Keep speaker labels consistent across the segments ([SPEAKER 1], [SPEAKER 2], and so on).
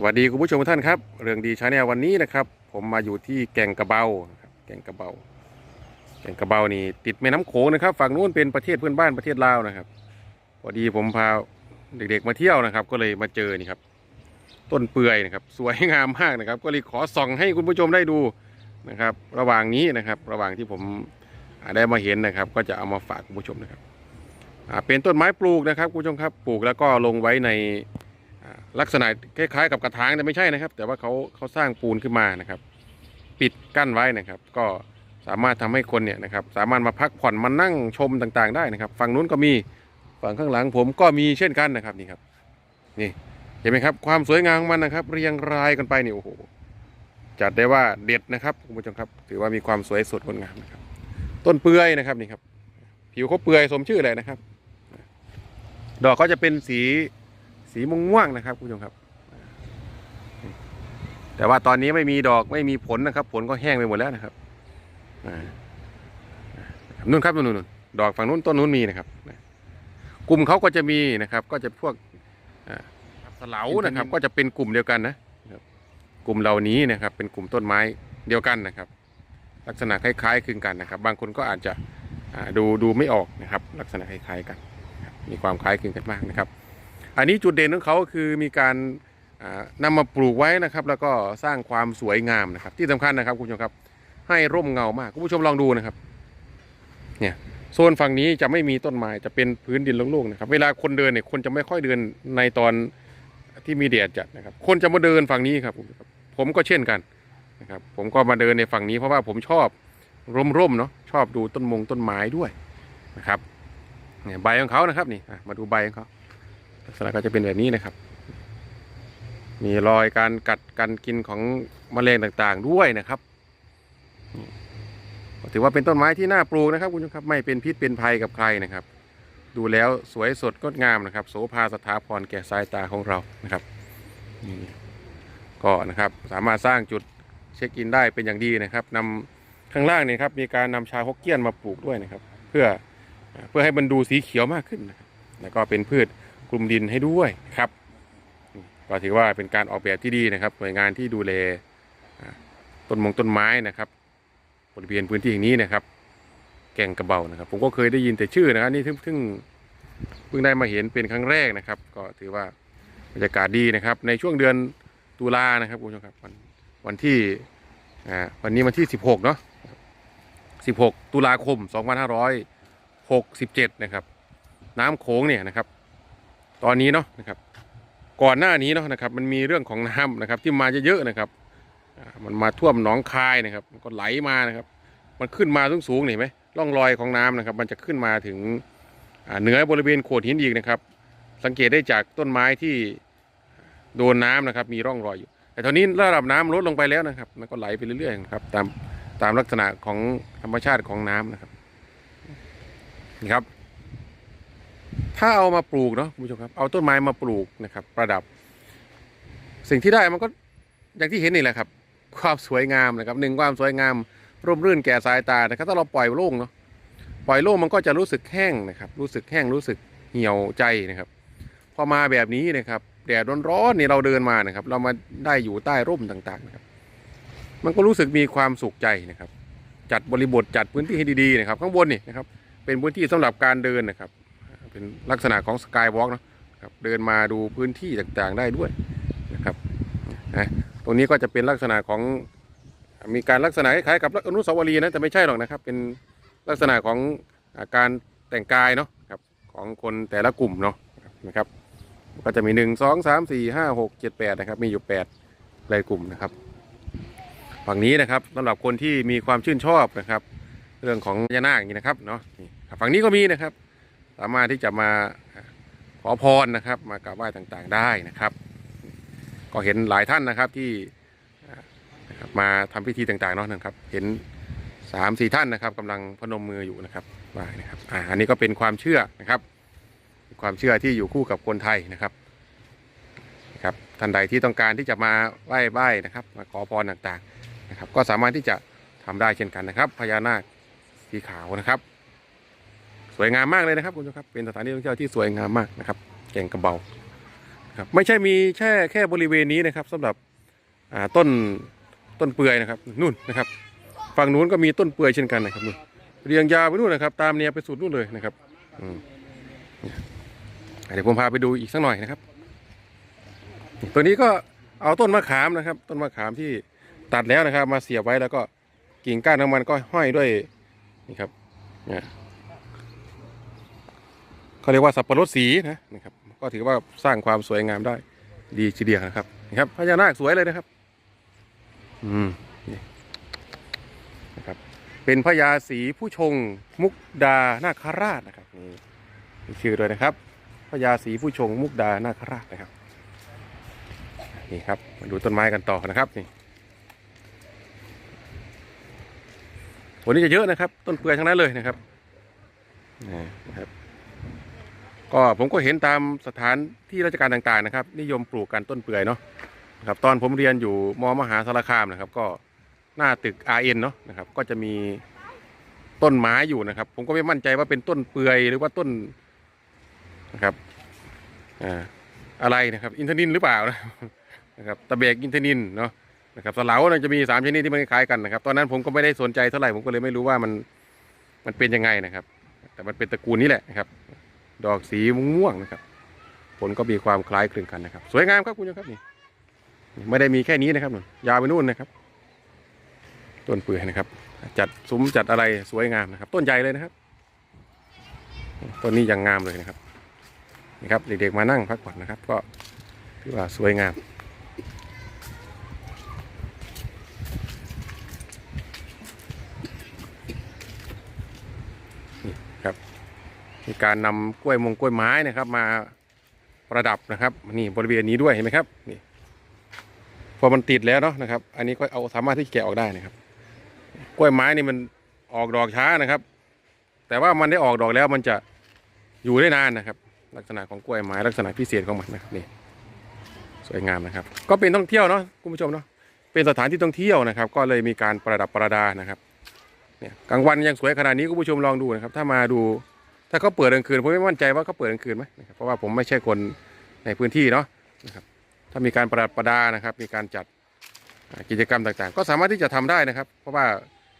[SPEAKER 1] สวัสดีคุณผู้ชมทุกท่านครับ เรื่องดีชาแนลวันนี้นะครับ ผมมาอยู่ที่แก่งกระเบานแก่งกระเบา แก่งกระเบานี่ติดแม่น้ำโขงนะครับ ฝั่งนู้นเป็นประเทศเพื่อนบ้านประเทศลาวนะครับพอดีผมพาเด็กๆมาเที่ยวนะครับ ก็เลยมาเจอนี่ครับ ต้นเปื่อยนะครับ สวยงามมากนะครับ ก็เลยขอส่องให้คุณผู้ชมได้ดูนะครับ ระหว่างนี้นะครับ ระหว่างที่ผมได้มาเห็นนะครับ ก็จะเอามาฝากคุณผู้ชมนะครับเป็นต้นไม้ปลูกนะครับคุณผู้ชมครับ ปลูกแล้วก็ลงไว้ใน ลักษณะคล้ายๆกับกระถางแต่ไม่ใช่นะครับ แต่ว่าเขาเขาสร้างปูนขึ้นมานะครับ ปิดกั้นไว้นะครับ ก็สามารถทำให้คนเนี่ยนะครับ สามารถมาพักผ่อนมานั่งชมต่างๆ ได้นะครับ ฝั่งนู้นก็มีฝั่งข้างหลังผมก็มีเช่นกันนะครับนี่ครับ นี่เห็นไหมครับ ความสวยงามของมันนะครับ เรียงรายกันไปนี่โอ้โหจัดได้ว่าเด็ดนะครับคุณผู้ชมครับ ถือว่ามีความสวยสดงดงามนะครับ ต้นเปื่อยนะครับนี่ครับ ผิวเขาเปื่อยสมชื่อเลยนะครับ ดอกเขาจะเป็นสี สีม่วงๆนะครับคุณผู้ชมครับ แต่ว่าตอนนี้ไม่มีดอกไม่มีผลนะครับ ผลก็แห้งไปหมดแล้วนะครับอ่านู่นครับนู่นนู่นดอกฝั่งนู้นต้นนู้นมีนะครับกลุ่มเขาก็จะมีนะครับ ก็จะพวกอ่าสะเหลานะครับ ก็จะเป็นกลุ่มเดียวกันนะครับกลุ่มเหล่านี้นะครับ เป็นกลุ่มต้นไม้เดียวกันนะครับ ลักษณะคล้ายๆคลึงกันนะครับ บางคนก็อาจจะอ่าดูดูไม่ออกนะครับ ลักษณะคล้ายๆกันนะครับมีความคล้ายคลึงกันมากนะครับ อันนี้จุดเด่นของเขาคือมีการอ่านำมาปลูกไว้นะครับ แล้วก็สร้างความสวยงามนะครับ ที่สำคัญนะครับคุณผู้ชมครับ ให้ร่มเงามากคุณผู้ชมลองดูนะครับ เนี่ยโซนฝั่งนี้จะไม่มีต้นไม้จะเป็นพื้นดินโล่งๆนะครับ เวลาคนเดินเนี่ยคนจะไม่ค่อยเดินในตอนที่มีแดดจัดนะครับ คนจะมาเดินฝั่งนี้ครับ ผมผมก็เช่นกันนะครับ ผมก็มาเดินในฝั่งนี้เพราะว่าผมชอบร่มๆเนาะชอบดูต้นมงต้นไม้ด้วยนะครับเนี่ยใบของเขานะครับนี่มาดูใบของเขา ลักษณะก็จะเป็นแบบนี้นะครับ มีรอยการกัดการกินของแมลงต่างๆด้วยนะครับถือว่าเป็นต้นไม้ที่น่าปลูกนะครับคุณผู้ชมครับไม่เป็นพิษเป็นภัยกับใครนะครับ ดูแล้วสวยสดงดงามนะครับ โสภาสถาพรแก่สายตาของเรานะครับก็นะครับสามารถสร้างจุดเช็คอินได้เป็นอย่างดีนะครับนำข้างล่างนี่ครับมีการนำชาฮกเกี้ยนมาปลูกด้วยนะครับ เพื่อเพื่อให้มันดูสีเขียวมากขึ้นนะครับแล้วก็เป็นพืช กลุ่มดินให้ด้วยครับก็ถือว่าเป็นการออกแบบที่ดีนะครับหน่วยงานที่ดูแลต้นมงต้นไม้นะครับบริเวณพื้นที่แห่งนี้นะครับ แก่งกระเบานะครับ ผมก็เคยได้ยินแต่ชื่อนะครับนี่เพิ่งเพิ่งได้มาเห็นเป็นครั้งแรกนะครับ ก็ถือว่าบรรยากาศดีนะครับ ในช่วงเดือนตุลานะครับคุณผู้ชมครับวันวันที่อ่าวันนี้วันที่ 16 เนาะ16 ตุลาคม 2567 นะครับ น้ำโขงเนี่ยนะครับ ตอนนี้เนาะนะครับ ก่อนหน้านี้เนาะนะครับ มันมีเรื่องของน้ำนะครับ ที่มาเยอะๆนะครับมันมาท่วมหนองคายนะครับก็ไหลมานะครับ มันขึ้นมาสูงๆเห็นไหมร่องรอยของน้ำนะครับ มันจะขึ้นมาถึงเหนือบริเวณโขดหินอีกนะครับ สังเกตได้จากต้นไม้ที่โดนน้ำนะครับ มีร่องรอยอยู่ แต่ตอนนี้ระดับน้ำลดลงไปแล้วนะครับ มันก็ไหลไปเรื่อยๆนะครับ ตามตามลักษณะของธรรมชาติของน้ำนะครับนี่ครับ ถ้าเอามาปลูกเนาะคุณผู้ชมครับ เอาต้นไม้มาปลูกนะครับ ประดับ สิ่งที่ได้มันก็อย่างที่เห็นนี่แหละครับ ความสวยงามนะครับหนึ่งความสวยงามร่มรื่นแก่สายตานะครับ ถ้าเราปล่อยโล่งเนาะปล่อยโล่งมันก็จะรู้สึกแห้งนะครับ รู้สึกแห้งรู้สึกเหี่ยวใจนะครับ พอมาแบบนี้นะครับแดดร้อนๆนี่เราเดินมานะครับ เรามาได้อยู่ใต้ร่มต่างๆนะครับ มันก็รู้สึกมีความสุขใจนะครับ จัดบริบทจัดพื้นที่ให้ดีๆนะครับ ข้างบนนี่นะครับ เป็นพื้นที่สำหรับการเดินนะครับ เป็นลักษณะของสกายวอล์กนะครับเดินมาดูพื้นที่ต่างๆได้ด้วยนะครับนะตรงนี้ก็จะเป็นลักษณะของมีการลักษณะคล้ายๆกับอนุสาวรีย์นะแต่ไม่ใช่หรอกนะครับ เป็นลักษณะของอาการแต่งกายเนาะครับของคนแต่ละกลุ่มเนาะนะครับ ก็จะมีหนึ่งสองสามสี่ห้าหกเจ็ดแปดนะครับมีอยู่แปดรายกลุ่มนะครับฝั่งนี้นะครับสำหรับคนที่มีความชื่นชอบนะครับ เรื่องของพญานาคอย่างนี้นะครับเนาะฝั่งนี้ก็มีนะครับ สามารถที่จะมาขอพรนะครับ มากราบไหว้ต่างๆได้นะครับ ก็เห็นหลายท่านนะครับที่อ่านะครับมาทำพิธีต่างๆเนาะนะครับ เห็นสามสี่ท่านนะครับกำลังพนมมืออยู่นะครับไหว้นะครับอ่าอันนี้ก็เป็นความเชื่อนะครับ ความเชื่อที่อยู่คู่กับคนไทยนะครับครับท่านใดที่ต้องการที่จะมาไหว้ไหว้นะครับ มาขอพรต่างๆนะครับ ก็สามารถที่จะทำได้เช่นกันนะครับพญานาคสีขาวนะครับ สวยงามมากเลยนะครับคุณผู้ชมครับเป็นสถานที่ท่องเที่ยวที่สวยงามมากนะครับแก่งกระเบาครับไม่ใช่มีแค่แค่บริเวณนี้นะครับสำหรับต้นต้นเปื่อยนะครับนู่นนะครับ ฝั่งนู้นก็มีต้นเปื่อยเช่นกันนะครับนู่นเรียงยาวไปนู่นนะครับ ตามแนวไปสุดนู่นเลยนะครับเดี๋ยวผมพาไปดูอีกสักหน่อยนะครับ ตัวนี้ก็เอาต้นมะขามนะครับ ต้นมะขามที่ตัดแล้วนะครับ มาเสียบไว้แล้วก็กิ่งก้านของมันก็ห้อยด้วยนี่ครับ เขาเรียกว่าสับปะรดสีนะนะครับ ก็ถือว่าสร้างความสวยงามได้ ดีทีเดียวนะครับนี่ครับพญานาคสวยเลยนะครับ อืมนี่นะครับ เป็นพญาสีผู้ชง มุกดานาคราชนะครับนี่มีชื่อด้วยนะครับพญาสีผู้ชง มุกดานาคราชนะครับนี่ครับมาดูต้นไม้กันต่อนะครับนี่วันนี้จะเยอะนะครับ ต้นเปื่อยทั้งนั้นเลยนะครับนี่นะครับ ก็ผมก็เห็นตามสถานที่ราชการต่างๆนะครับ นิยมปลูกกันต้นเปื่อยเนาะครับตอนผมเรียนอยู่มมหาสารคามนะครับ ก็หน้าตึก RN เนาะนะครับ ก็จะมีต้นไม้อยู่นะครับ ผมก็ไม่มั่นใจว่าเป็นต้นเปื่อยหรือว่าต้นนะครับอ่าอะไรนะครับ อินทนินหรือเปล่านะนะครับตะเบกอินทนินเนาะนะครับสลาวเนี่ยจะมีสามชนิดที่มันคล้ายกันนะครับ ตอนนั้นผมก็ไม่ได้สนใจเท่าไหร่ผมก็เลยไม่รู้ว่ามันมันเป็นยังไงนะครับ แต่มันเป็นตระกูลนี้แหละนะครับ ดอกสีม่วงนะครับ ผลก็มีความคล้ายคลึงกันนะครับ สวยงามครับคุณผู้ชมครับนี่ไม่ได้มีแค่นี้นะครับนยาวไปนู่นนะครับ ต้นเปื่อยนะครับ จัดซุ้มจัดอะไรสวยงามนะครับ ต้นใหญ่เลยนะครับ ต้นนี้ยังงามเลยนะครับนี่ครับเด็กๆมานั่งพักผ่อนนะครับ ก็ถือว่าสวยงามนี่ครับ มีการนำกล้วยมงกล้วยไม้นะครับ มาประดับนะครับ นี่บริเวณนี้ด้วยเห็นไหมครับนี่พอมันติดแล้วเนาะนะครับ อันนี้ก็เอาสามารถที่แกะออกได้นะครับ กล้วยไม้นี่มันออกดอกช้านะครับ แต่ว่ามันได้ออกดอกแล้วมันจะอยู่ได้นานนะครับ ลักษณะของกล้วยไม้ลักษณะพิเศษของมันนะครับนี่สวยงามนะครับ ก็เป็นท่องเที่ยวเนาะคุณผู้ชมเนาะเป็นสถานที่ท่องเที่ยวนะครับ ก็เลยมีการประดับประดานะครับเนี่ยกลางวันยังสวยขนาดนี้คุณผู้ชมลองดูนะครับ ถ้ามาดู ถ้าเขาเปิดกลางคืนผมไม่มั่นใจว่าเขาเปิดกลางคืนไหมนะครับเพราะว่าผมไม่ใช่คนในพื้นที่เนาะนะครับถ้ามีการประดับประดานะครับ มีการจัดกิจกรรมต่างๆ ก็สามารถที่จะทำได้นะครับ เพราะว่า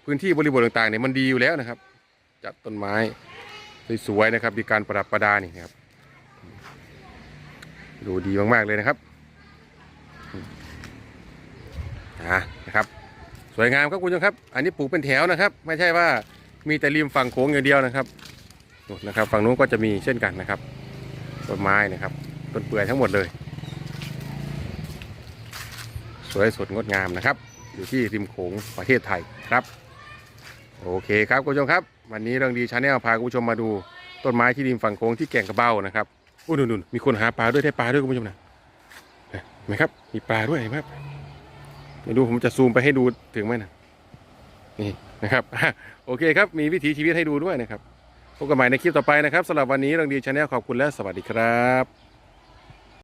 [SPEAKER 1] พื้นที่บริบทต่างๆเนี่ยมันดีอยู่แล้วนะครับ จัดต้นไม้สวยๆนะครับ มีการประดับประดานี่นะครับดูดีมากๆเลยนะครับนะครับ สวยงามครับคุณผู้ชมครับ อันนี้ปลูกเป็นแถวนะครับ ไม่ใช่ว่ามีแต่ริมฝั่งโขงอย่างเดียวนะครับ นะครับ ฝั่งนู้นก็จะมีเช่นกันนะครับต้นไม้นะครับต้นเปื่อยทั้งหมดเลย สวยสดงดงามนะครับ อยู่ที่ริมโขงประเทศไทยครับ โอเคครับคุณผู้ชมครับ วันนี้เรื่องดีชาแนลพาคุณผู้ชมมาดูต้นไม้ที่ริมฝั่งโขงที่แก่งกระเบ้านะครับอุ้ยนุ่นมีคนหาปลาด้วยได้ปลาด้วยคุณผู้ชมนะเห็นไหมครับ มีปลาด้วยเห็นไหมครับไม่รู้ผมจะซูมไปให้ดูถึงไหมนะนี่นะครับโอเคครับมีวิถีชีวิตให้ดูด้วยนะครับ พบกันใหม่ในคลิปต่อไปนะครับสำหรับวันนี้รังดีชาแนลขอบคุณและสวัสดีครับ